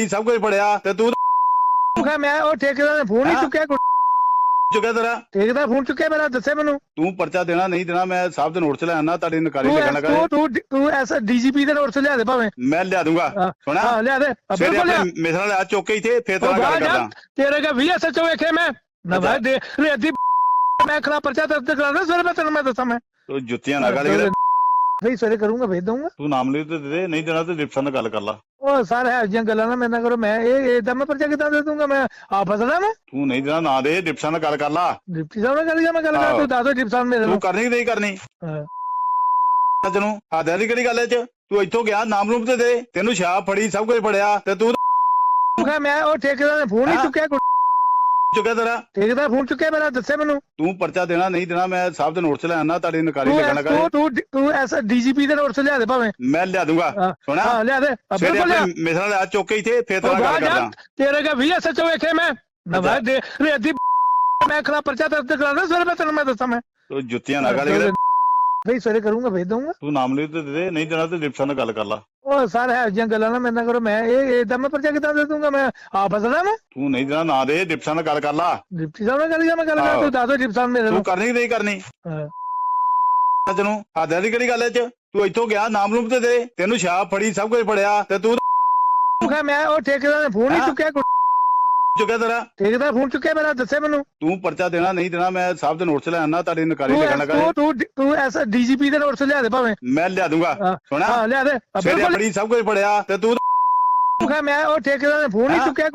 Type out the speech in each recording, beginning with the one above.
ਫੜੀ ਸਭ ਕੁਝ ਫੜਿਆ ਤੇ ਤੂੰ ਕਿਹਾ ਮੈਂ ਉਹ ਠੇਕੇਦਾਰ ਨੇ ਫੋਨ ਨਹੀਂ ਹਾਂ। ਚੁੱਕਿਆ ਕੋਈ। ਚੁੱਕਿਆ ਤੇਰਾ? ਠੇਕੇਦਾਰ ਫੋਨ ਚੁੱਕਿਆ ਮੇਰਾ ਦੱਸੇ ਮੈਨੂੰ। ਤੂੰ ਪਰਚਾ ਦੇਣਾ ਨਹੀਂ ਦੇਣਾ ਮੈਂ ਸਾਹਿਬ ਦੇ ਨੋਟ ਚ ਲੈ ਆਣਾ ਤੁਹਾਡੀ ਨਕਾਰੀ ਤੂੰ ਲਿਖਣ ਲੱਗਾ ਤੂੰ ਤੂੰ ਤੂੰ ਐਸ ਡੀਜੀਪੀ ਦੇ ਨੋਟ ਲਿਆ ਦੇ ਭਾਵੇਂ। ਮੈਂ ਲਿਆ ਦੂੰਗਾ ਹਾਂ, ਸੁਣਾ ਹਾਂ ਲਿਆ ਦੇ। ਆ, ਸਵੇਰੇ ਬਿਲਕੁਲ ਲਿਆ। ਆਪਣੇ ਮਿਸਰਾਂ ਲਿਆ ਚੁੱਕ ਕੇ ਇੱਥੇ ਫੇਰ ਤੇਰਾ ਉਹ ਗੱਲ ਜਾ, ਕਰਦਾ। ਤੇਰੇ ਕਾ ਵੀ ਐਸਐਚਓ ਵੇਖੇ ਮੈਂ? ਨਾ ਅੱਛਾ। ਭਾਈ ਦੇ ਰੇਦੀ ਮੈਂ ਖਰਾ ਪਰਚਾ ਦਰਜ ਕਰਾਣਾ ਸਵੇਰੇ ਮੈਂ ਤੈਨੂੰ ਮੈਂ ਦੱਸਾਂ ਮੈਂ। ਤੂੰ ਜੁੱਤੀਆਂ ਨਾ ਗਾਲੀ ਨਹੀਂ ਸਵੇਰੇ ਕਰੂੰਗਾ ਭੇਜ ਦਊਂਗਾ। ਤੂੰ ਨਾਮ ਲਈ ਤੇ ਦੇ ਦੇ ਨਹੀਂ ਦੇਣਾ ਤੇ ਡਿਪਸ਼ਨ ਨਾਲ ਗੱਲ ਕਰ ਲਾ। ਉਹ ਸਰ ਹੈ ਜੀਆਂ ਗੱਲਾਂ ਨਾ ਮੇਰੇ ਨਾਲ ਕਰੋ ਮੈਂ ਇਹ ਇਹ ਮੈਂ ਪਰਚਾ ਕਿਦਾਂ ਦੇ ਦੂੰਗਾ ਮੈਂ ਆ ਫਸਣਾ ਮੈਂ? ਤੂੰ ਨਹੀਂ ਦੇਣਾ ਨਾ ਦੇ ਡਿਪਸ਼ਨ ਨਾਲ ਗੱਲ ਕਰ ਲਾ। ਡਿਪਟੀ ਸਾਹਿਬ ਨਾਲ ਗੱਲ ਕਰ ਮੈਂ ਗੱਲ ਕਰ। ਤੂੰ ਦੱਸ ਦੋ ਡਿਪਟੀ ਸਾਹਿਬ ਮੇਰੇ ਤੂੰ ਕਰਨੀ ਕਿ ਨਹੀਂ ਕਰਨੀ? ਹਾਂ। ਤੈਨੂੰ ਹਾਦਿਆਂ ਦੀ ਕਿਹੜੀ ਗੱਲ ਐ ਚ? ਤੂੰ ਇੱਥੋਂ ਗਿਆ ਨਾਮ ਰੂਪ ਤੇ ਦੇ। ਤੈਨੂੰ ਸ਼ਾਪ ਫੜੀ ਸਭ ਕੁਝ ਫੜਿਆ ਤੇ ਤੂੰ ਮੈਂ ਉਹ ਠੇਕੇਦਾਰ ਨੇ ਫੋਨ ਨਹੀਂ ਹਾਂ। ਚੁੱਕਿਆ ਕੋਈ ਚੁੱਕਿਆ ਤੇਰਾ? ਠੇਕੇਦਾਰ ਫੋਨ ਚੁੱਕਿਆ ਮੇਰਾ ਦੱਸੇ ਮੈਨੂੰ। ਤੂੰ ਪਰਚਾ ਦੇਣਾ ਨਹੀਂ ਦੇਣਾ ਮੈਂ ਸਾਹਿਬ ਦੇ ਨੋਟ ਚ ਲੈ ਆਣਾ ਤੁਹਾਡੀ ਨਕਾਰੀ ਤੂੰ ਲਿਖਣ ਲੱਗਾ ਤੂੰ ਤੂੰ ਤੂੰ ਐਸ ਡੀਜੀਪੀ ਦੇ ਨੋਟ ਲਿਆ ਦੇ ਭਾਵੇਂ। ਮੈਂ ਲਿਆ ਦੂੰਗਾ ਸੁਣਾ ਹਾਂ ਲਿਆ ਦੇ। ਬਿਲਕੁਲ ਲਿਆ। ਮਿਸਰਾਂ ਲਿਆ ਚੁੱਕ ਕੇ ਇੱਥੇ ਫੇਰ ਤੇਰਾ ਗੱਲ ਕਰਦਾ ਤੇਰੇ ਕਾ ਵੀ ਐਸਐਚਓ ਵੇਖੇ ਮੈਂ। ਨਾ ਅੱਛਾ। ਭਾਈ ਦੇ ਰੇਦੀ ਮੈਂ ਖਰਾ ਪਰਚਾ ਦਰਜ ਕਰਾਣਾ ਸਵੇਰੇ ਮੈਂ ਤੈਨੂੰ ਮੈਂ ਦੱਸਾਂ ਮੈਂ। ਤੂੰ ਜੁੱਤੀਆਂ ਨਾ ਗਾਲੀ ਨਹੀਂ ਸਵੇਰੇ ਕਰੂੰਗਾ ਭੇਜ ਦਊਂਗਾ। ਤੂੰ ਨਾਮ ਲਈ ਤੇ ਦੇ ਦੇ ਨਹੀਂ ਦੇਣਾ ਤੇ ਡਿਪਸ਼ਨ ਨਾਲ ਗੱਲ ਕਰ ਲਾ। ਉਹ ਸਰ ਹੈ ਜੀਆਂ ਗੱਲਾਂ ਨਾ ਮੇਰੇ ਨਾਲ ਕਰੋ। ਮੈਂ ਇਹ ਇਹ ਮੈਂ ਪਰਚਾ ਕਿਦਾਂ ਦੇ ਦੂੰਗਾ? ਮੈਂ ਆ ਫਸਣਾ ਮੈਂ। ਤੂੰ ਨਹੀਂ ਦੇਣਾ ਨਾ ਦੇ ਡਿਪਸ਼ਨ ਨਾਲ ਗੱਲ ਕਰ ਲਾ। ਡਿਪਟੀ ਸਾਹਿਬ ਨਾਲ ਗੱਲ ਕਰ ਮੈਂ ਗੱਲ ਕਰ। ਤੂੰ ਦੱਸ ਡਿਪਟੀ ਸਾਹਿਬ ਮੇਰੇ ਤੂੰ ਕਰਨੀ ਕਿ ਨਹੀਂ ਕਰਨੀ? ਹਾਂ। ਤੈਨੂੰ ਹਾਦਿਆਂ ਦੀ ਕਿਹੜੀ ਗੱਲ ਐ ਚ? ਤੂੰ ਇੱਥੋਂ ਗਿਆ ਨਾਮ ਰੂਪ ਤੇ ਦੇ। ਤੈਨੂੰ ਸ਼ਾਪ ਫੜੀ ਸਭ ਕੁਝ ਫੜਿਆ ਤੇ ਤੂੰ ਕਿਹਾ ਮੈਂ ਉਹ ਠੇਕੇਦਾਰ ਨੇ ਫੋਨ ਨਹੀਂ ਹਾਂ। ਚੁੱਕਿਆ ਕੋਈ ਚੁੱਕਿਆ ਤੇਰਾ? ਠੇਕੇਦਾਰ ਫੋਨ ਚੁੱਕਿਆ ਮੇਰਾ ਦੱਸੇ ਮੈਨੂੰ। ਤੂੰ ਪਰਚਾ ਦੇਣਾ ਨਹੀਂ ਦੇਣਾ ਮੈਂ ਸਾਹਿਬ ਦੇ ਨੋਟ ਚ ਲੈ ਆਣਾ ਤੁਹਾਡੀ ਨਕਾਰੀ ਤੂੰ ਲਿਖਣ ਲੱਗਾ ਤੂੰ ਤੂੰ ਤੂੰ ਐਸ ਡੀਜੀਪੀ ਦੇ ਨੋਟ ਲਿਆ ਦੇ ਭਾਵੇਂ। ਮੈਂ ਲਿਆ ਦੂੰਗਾ। ਹਾਂ, ਸੁਣਾ? ਹਾਂ ਲਿਆ ਦੇ। ਬਿਲਕੁਲ ਫੜੀ ਸਭ ਕੁਝ ਫੜਿਆ ਤੇ ਤੂੰ ਕਿਹਾ ਮੈਂ ਉਹ ਠੇਕੇਦਾਰ ਨੇ ਫੋਨ ਨਹੀਂ ਹਾਂ। ਚੁੱਕਿਆ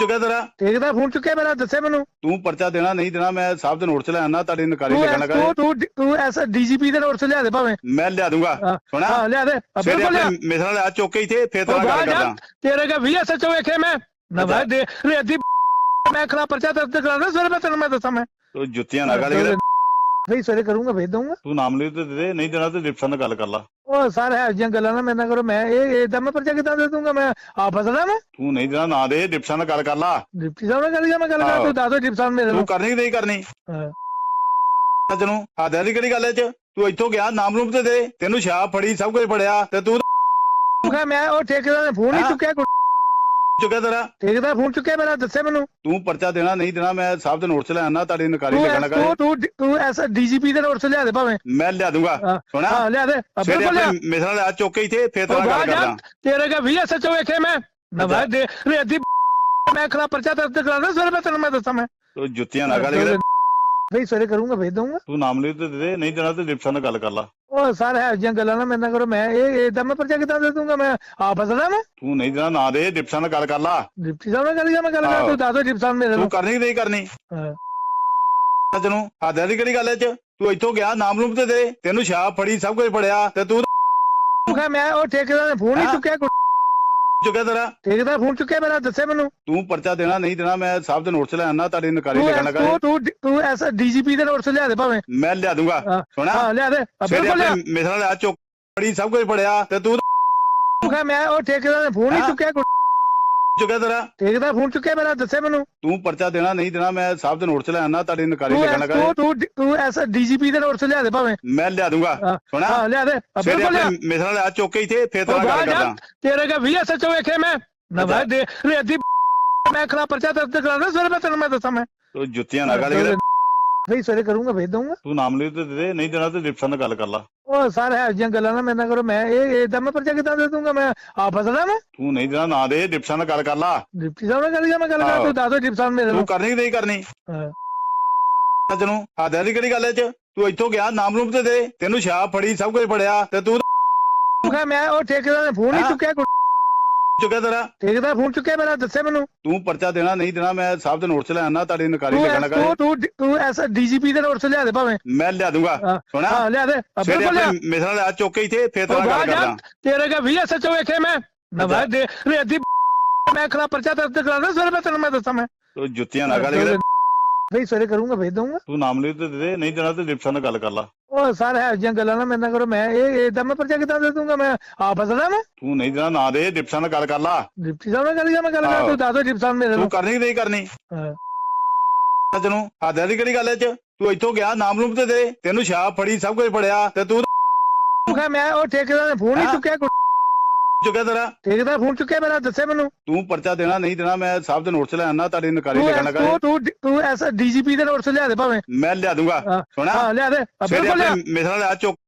ਚੁੱਕਿਆ ਤੇਰਾ? ਠੇਕੇਦਾਰ ਫੋਨ ਚੁੱਕਿਆ ਮੇਰਾ ਦੱਸੇ ਮੈਨੂੰ। ਤੂੰ ਪਰਚਾ ਦੇਣਾ ਨਹੀਂ ਦੇਣਾ ਮੈਂ ਸਾਹਿਬ ਦੇ ਨੋਟ ਚ ਲੈ ਆਣਾ ਤੁਹਾਡੀ ਨਕਾਰੀ ਤੂੰ ਲਿਖਣ ਲੱਗਾ ਤੂੰ ਤੂੰ ਤੂੰ ਐਸ ਡੀਜੀਪੀ ਦੇ ਨੋਟ ਲਿਆ ਦੇ ਭਾਵੇਂ। ਮੈਂ ਲਿਆ ਦੂੰਗਾ। ਹਾਂ, ਸੁਣਾ? ਹਾਂ ਲਿਆ ਦੇ। ਬਿਲਕੁਲ ਲਿਆ। ਆਪਣੇ ਮਿਸਰਾਂ ਲਿਆ ਚੁੱਕ ਕੇ ਇੱਥੇ ਫੇਰ ਤੇਰਾ ਗੱਲ ਕਰਦਾ। ਤੇਰੇ ਕਾ ਵੀ ਐਸਐਚਓ ਵੇਖੇ ਮੈਂ। ਨਾ ਅੱਛਾ। ਭਾਈ ਦੇ ਰੇਦੀ ਮੈਂ ਖਰਾ ਪਰਚਾ ਦਰਜ ਕਰਾਣਾ ਸਵੇਰੇ ਮੈਂ ਤੈਨੂੰ ਮੈਂ ਦੱਸਾਂ ਮੈਂ। ਤੂੰ ਜੁੱਤੀਆਂ ਨਾ ਗਾਲੀ ਨਹੀਂ ਸਵੇਰੇ ਕਰੂੰਗਾ ਭੇਜ ਦਊਂਗਾ। ਤੂੰ ਨਾਮ ਲਈ ਤੇ ਦੇ ਦੇ ਨਹੀਂ ਦੇਣਾ ਤੇ ਡਿਪਸ਼ਨ ਨਾਲ ਗੱਲ ਕਰ ਲਾ। ਉਹ ਸਰ ਹੈ ਜੀਆਂ ਗੱਲਾਂ ਨਾ ਮੇਰੇ ਨਾਲ ਕਰੋ। ਮੈਂ ਇਹ ਇਹ ਮੈਂ ਪਰਚਾ ਕਿਦਾਂ ਦੇ ਦੂੰਗਾ ਮੈਂ ਆ ਫਸਣਾ ਮੈਂ? ਤੂੰ ਨਹੀਂ ਦੇਣਾ ਨਾ ਦੇ ਡਿਪਸ਼ਨ ਨਾਲ ਗੱਲ ਕਰ ਲਾ। ਡਿਪਟੀ ਸਾਹਿਬ ਨਾਲ ਗੱਲ ਕਰ ਮੈਂ ਗੱਲ ਕਰ। ਤੂੰ ਦੱਸ ਡਿਪਟੀ ਸਾਹਿਬ ਮੇਰੇ ਤੂੰ ਨੂੰ ਕਰਨੀ ਕਿ ਨਹੀਂ ਕਰਨੀ? ਹਾਂ। ਤੈਨੂੰ ਹਾਦਿਆਂ ਦੀ ਕਿਹੜੀ ਗੱਲ ਐ ਚ? ਤੂੰ ਇੱਥੋਂ ਗਿਆ ਨਾਮ ਰੂਪ ਤੇ ਦੇ। ਤੈਨੂੰ ਸ਼ਾਪ ਫੜੀ ਸਭ ਕੁਝ ਫੜਿਆ ਤੇ ਤੂੰ ਮੈਂ ਉਹ ਠੇਕੇਦਾਰ ਨੇ ਫੋਨ ਨਹੀਂ ਹਾਂ। ਚੁੱਕਿਆ ਕੋਈ ਚੁੱਕਿਆ ਤੇਰਾ? ਠੇਕੇਦਾਰ ਫੋਨ ਚੁੱਕਿਆ ਮੇਰਾ ਦੱਸੇ ਮੈਨੂੰ। ਤੂੰ ਪਰਚਾ ਦੇਣਾ ਨਹੀਂ ਦੇਣਾ ਮੈਂ ਸਾਹਿਬ ਦੇ ਨੋਟ ਚ ਲੈ ਆਣਾ ਤੁਹਾਡੀ ਨਕਾਰੀ ਤੂੰ ਲਿਖਣ ਲੱਗਾ। ਤੂੰ ਤੂੰ ਤੂੰ ਐਸ ਡੀਜੀਪੀ ਦੇ ਨੋਟ ਲਿਆ ਦੇ ਭਾਵੇਂ। ਮੈਂ ਲਿਆ ਦੂੰਗਾ। ਹਾਂ, ਸੁਣਾ ਹਾਂ ਲਿਆ ਦੇ। ਆ, ਸਵੇਰੇ ਬਿਲਕੁਲ ਲਿਆ ਆਪਣੇ ਮਿਸਰਾਂ ਲਿਆ ਚੁੱਕ ਕੇ ਇੱਥੇ ਫੇਰ ਤੇਰਾ ਗੱਲ ਕਰਦਾ। ਤੇਰੇ ਕਾ ਵੀ ਐਸਐਚਓ ਵੇਖੇ ਮੈਂ। ਨਾ ਅੱਛਾ। ਭਾਈ ਦੇ ਰੇਦੀ ਮੈਂ ਖਰਾ ਪਰਚਾ ਦਰਜ ਕਰਾਣਾ ਸਵੇਰੇ ਮੈਂ ਤੈਨੂੰ ਮੈਂ ਦੱਸਾਂ ਮੈਂ। ਤੂੰ ਜੁੱਤੀਆਂ ਨਾ ਗਾਲੀ ਨਹੀਂ ਸਵੇਰੇ ਕਰੂੰਗਾ ਭੇਜ ਦਊਂਗਾ। ਤੂੰ ਨਾਮ ਲਈ ਤੇ ਦੇ ਦੇ ਨਹੀਂ ਦੇਣਾ ਤੇ ਡਿਪਸ਼ਨ ਨਾਲ ਗੱਲ ਕਰ ਲਾ। ਉਹ ਸਰ ਹੈ ਜੀਆਂ ਗੱਲਾਂ ਨਾ ਨਾਲ ਕਰੋ ਮੈਂ ਇਹ ਇਹ ਮੈਂ ਪਰਚਾ ਕਿਦਾਂ ਦੇ ਦੂੰਗਾ? ਮੈਂ ਆ ਫਸਣਾ ਮੈਂ ਤੂੰ ਨਹੀਂ ਦੇਣਾ ਨਾ ਦੇ ਡਿਪਸ਼ਨ ਨਾਲ ਗੱਲ ਕਰ ਲਾ। ਡਿਪਟੀ ਸਾਹਿਬ ਨਾਲ ਗੱਲ ਕਰ ਮੈਂ ਗੱਲ ਕਰ। ਤੂੰ ਦੱਸ ਡਿਪਟੀ ਸਾਹਿਬ ਮੇਰੇ ਤੂੰ ਕਰਨੀ ਕਿ ਨਹੀਂ ਕਰਨੀ? ਹਾਂ। ਤੈਨੂੰ ਹਾਦਿਆਂ ਦੀ ਕਿਹੜੀ ਗੱਲ ਐ ਚ? ਤੂੰ ਇੱਥੋਂ ਗਿਆ ਨਾਮ ਰੂਪ ਤੇ ਦੇ ਤੈਨੂੰ ਸ਼ਾਪ ਫੜੀ ਸਭ ਕੁਝ ਫੜਿਆ ਤੇ ਤੂੰ ਕਿਹਾ ਮੈਂ ਉਹ ਠੇਕੇਦਾਰ ਨੇ ਫੋਨ ਨਹੀਂ। ਚੁੱਕਿਆ ਕੋਈ ਚੁੱਕਿਆ ਤੇਰਾ? ਠੇਕੇਦਾਰ ਫੋਨ ਚੁੱਕਿਆ ਮੇਰਾ ਦੱਸੇ ਮੈਨੂੰ। ਤੂੰ ਪਰਚਾ ਦੇਣਾ ਨਹੀਂ ਦੇਣਾ ਮੈਂ ਸਾਹਿਬ ਦੇ ਨੋਟ ਚ ਲੈ ਆਣਾ ਤੁਹਾਡੀ ਨਕਾਰੀ ਤੂੰ ਲਿਖਣ ਲੱਗਾ ਤੂੰ ਤੂੰ ਤੂੰ ਐਸ ਡੀਜੀਪੀ ਦੇ ਨੋਟ ਲਿਆ ਦੇ ਭਾਵੇਂ। ਮੈਂ ਲਿਆ ਦੂੰਗਾ ਹਾਂ, ਸੁਣਾ ਹਾਂ ਲਿਆ ਦੇ। ਆ, ਸਵੇਰੇ ਬਿਲਕੁਲ ਲਿਆ। ਆਪਣੇ ਮਿਸਰਾਂ ਲਿਆ ਚੁੱਕ ਫੜੀ ਸਭ ਕੁਝ ਫੜਿਆ ਤੇ ਤੂੰ ਕਿਹਾ ਮੈਂ ਉਹ ਠੇਕੇਦਾਰ ਨੇ ਫੋਨ ਨਹੀਂ ਹਾਂ। ਚੁੱਕਿਆ ਕੋਈ ਚੁੱਕਿਆ ਤੇਰਾ? ਠੇਕੇਦਾਰ ਫੋਨ ਚੁੱਕਿਆ ਮੇਰਾ ਦੱਸੇ ਮੈਨੂੰ। ਤੂੰ ਪਰਚਾ ਦੇਣਾ ਨਹੀਂ ਦੇਣਾ ਮੈਂ ਸਾਹਿਬ ਦੇ ਨੋਟ ਚ ਲੈ ਆਣਾ ਤੁਹਾਡੀ ਨਕਾਰੀ ਤੂੰ ਲਿਖਣ ਲੱਗਾ ਤੂੰ ਤੂੰ ਤੂੰ ਐਸ ਡੀਜੀਪੀ ਦੇ ਨੋਟ ਲਿਆ ਦੇ ਭਾਵੇਂ। ਮੈਂ ਲਿਆ ਦੂੰਗਾ ਹਾਂ, ਸੁਣਾ? ਹਾਂ ਲਿਆ ਦੇ। ਆ, ਸਵੇਰੇ ਬਿਲਕੁਲ ਲਿਆ। ਆਪਣੇ ਮਿਸਰਾਂ ਲਿਆ ਚੁੱਕ ਕੇ ਇੱਥੇ ਫੇਰ ਤੇਰਾ ਗੱਲ ਕਰਦਾ। ਤੇਰੇ ਕਾ ਵੀ ਐਸਐਚਓ ਵੇਖੇ ਮੈਂ। ਨਾ ਅੱਛਾ। ਭਾਈ ਦੇ ਰੇਦੀ ਮੈਂ ਖਰਾ ਪਰਚਾ ਦਰਜ ਕਰਾਣਾ ਸਵੇਰੇ ਮੈਂ ਤੈਨੂੰ ਮੈਂ ਦੱਸਾਂ ਮੈਂ। ਤੂੰ ਜੁੱਤੀਆਂ ਨਾ ਗਾਲੀ ਨਹੀਂ ਸਵੇਰੇ ਕਰੂੰਗਾ ਭੇਜ ਦਊਂਗਾ। ਤੂੰ ਨਾਮ ਲਈ ਤੇ ਦੇ ਦੇ ਨਹੀਂ ਦੇਣਾ ਤੇ ਡਿਪਸ਼ਨ ਨਾਲ ਗੱਲ ਕਰ ਲਾ। ਉਹ ਸਰ ਹੈ ਜੀਆਂ ਗੱਲਾਂ ਨਾ ਮੇਰੇ ਨਾਲ ਕਰੋ। ਮੈਂ ਇਹ ਇਹ ਮੈਂ ਪਰਚਾ ਕਿਦਾਂ ਦੇ ਦੂੰਗਾ ਮੈਂ ਆ ਫਸਣਾ ਮੈਂ? ਤੂੰ ਨਹੀਂ ਦੇਣਾ ਨਾ ਦੇ ਡਿਪਸ਼ਨ ਨਾਲ ਗੱਲ ਕਰ ਲਾ। ਡਿਪਟੀ ਸਾਹਿਬ ਨਾਲ ਗੱਲ ਕਰ ਮੈਂ ਗੱਲ ਕਰ। ਤੂੰ ਦੱਸ ਡਿਪਟੀ ਸਾਹਿਬ ਮੇਰੇ ਤੂੰ ਨੂੰ ਕਰਨੀ ਕਿ ਨਹੀਂ ਕਰਨੀ? ਹਾਂ। ਤੈਨੂੰ ਹਾਦਿਆਂ ਦੀ ਕਿਹੜੀ ਗੱਲ ਐ ਚ? ਤੂੰ ਇੱਥੋਂ ਗਿਆ ਨਾਮ ਰੂਪ ਤੇ ਦੇ। ਤੈਨੂੰ ਸ਼ਾਪ ਫੜੀ ਸਭ ਕੁਝ ਫੜਿਆ ਤੇ ਤੂੰ ਮੈਂ ਉਹ ਠੇਕੇਦਾਰ ਨੇ ਫੋਨ ਨਹੀਂ ਹਾਂ। ਚੁੱਕਿਆ ਕੋਈ ਚੁੱਕਿਆ ਤੇਰਾ? ਠੇਕੇਦਾਰ ਫੋਨ ਚੁੱਕਿਆ ਮੇਰਾ ਦੱਸੇ ਮੈਨੂੰ। ਤੂੰ ਪਰਚਾ ਦੇਣਾ ਨਹੀਂ ਦੇਣਾ ਮੈਂ ਸਾਹਿਬ ਦੇ ਨੋਟ ਚ ਲੈ ਆਣਾ ਤੁਹਾਡੀ ਨਕਾਰੀ ਤੂੰ ਲਿਖਣ ਲੱਗਾ। ਤੂੰ ਤੂੰ ਤੂੰ ਐਸ ਡੀਜੀਪੀ ਦੇ ਨੋਟ ਲਿਆ ਦੇ ਭਾਵੇਂ। ਮੈਂ ਲਿਆ ਦੂੰਗਾ। ਹਾਂ, ਸੁਣਾ ਹਾਂ ਲਿਆ ਦੇ। ਆ, ਸਵੇਰੇ ਬਿਲਕੁਲ ਲਿਆ। ਆਪਣੇ ਮਿਸਰਾਂ ਲਿਆ ਚੁੱਕ ਕੇ ਇੱਥੇ ਫੇਰ ਤੇਰਾ ਗੱਲ ਕਰਦਾ ਤੇਰੇ ਕਾ ਵੀ ਐਸਐਚਓ ਵੇਖੇ ਮੈਂ। ਨਾ ਅੱਛਾ। ਭਾਈ ਦੇ ਰੇਦੀ ਮੈਂ ਖਰਾ ਪਰਚਾ ਦਰਜ ਕਰਾਣਾ ਸਵੇਰੇ ਮੈਂ ਤੈਨੂੰ ਮੈਂ ਦੱਸਾਂ ਮੈਂ। ਤੂੰ ਜੁੱਤੀਆਂ ਨਾ ਗਾਲੀ ਨਹੀਂ ਸਵੇਰੇ ਕਰੂੰਗਾ ਭੇਜ ਦਊਂਗਾ। ਤੂੰ ਨਾਮ ਲਈ ਤੇ ਦੇ ਦੇ ਨਹੀਂ ਦੇਣਾ ਤੇ ਡਿਪਸ਼ਨ ਨਾਲ ਗੱਲ ਕਰ ਲਾ। ਉਹ ਸਰ ਹੈ ਜੀਆਂ ਗੱਲਾਂ ਨਾ ਮੇਰੇ ਨਾਲ ਕਰੋ ਮੈਂ ਇਹ ਇਹ ਮੈਂ ਪਰਚਾ ਕਿਦਾਂ ਦੇ ਦੂੰਗਾ ਮੈਂ ਆ ਫਸਣਾ ਮੈਂ ਤੂੰ ਨਹੀਂ ਦੇਣਾ ਨਾ ਦੇ ਡਿਪਸ਼ਨ ਨਾਲ ਗੱਲ ਕਰ ਲਾ ਡਿਪਟੀ ਸਾਹਿਬ ਨਾਲ ਗੱਲ ਕਰ ਮੈਂ ਗੱਲ ਕਰ। ਤੂੰ ਦੱਸ ਦੋ ਡਿਪਟੀ ਸਾਹਿਬ ਮੇਰੇ ਤੂੰ ਨੂੰ ਕਰਨੀ ਕਿ ਨਹੀਂ ਕਰਨੀ ਹਾਂ। ਤੈਨੂੰ ਹਾਦਿਆਂ ਦੀ ਕਿਹੜੀ ਗੱਲ ਐ ਚ ਤੂੰ ਇੱਥੋਂ ਗਿਆ ਨਾਮ ਰੂਪ ਤੇ ਦੇ ਤੈਨੂੰ ਸ਼ਾਪ ਫੜੀ ਸਭ ਕੁਝ ਫੜਿਆ ਤੇ ਤੂੰ ਕਿਹਾ ਮੈਂ ਉਹ ਠੇਕੇਦਾਰ ਨੇ ਫੋਨ ਨਹੀਂ ਹਾਂ। ਚੁੱਕਿਆ ਕੋਈ ਚੁੱਕਿਆ ਤੇਰਾ? ਠੇਕੇਦਾਰ ਫੋਨ ਚੁੱਕਿਆ ਮੇਰਾ ਦੱਸੇ ਮੈਨੂੰ। ਤੂੰ ਪਰਚਾ ਦੇਣਾ ਨਹੀਂ ਦੇਣਾ ਮੈਂ ਸਾਹਿਬ ਦੇ ਨੋਟਸ ਲੈ ਆਣਾ ਤੁਹਾਡੇ ਨਕਾਰੀ ਤੂੰ ਲੱਗਾ ਤੂੰ ਤੂੰ ਤੂੰ ਐਸ ਡੀਜੀਪੀ ਦੇ ਨੋਟਸ ਲਿਆ ਦੇ ਭਾਵੇਂ। ਮੈਂ ਲਿਆ ਦੂੰਗਾ। ਹਾਂ। ਸੁਣਾ ਹਾਂ ਲਿਆ ਦੇ। ਆ, ਬਿਲਕੁਲ ਲਿਆ। ਆਪਣੇ ਮਿਸਰਾਂ ਲਿਆ ਚੁੱਕ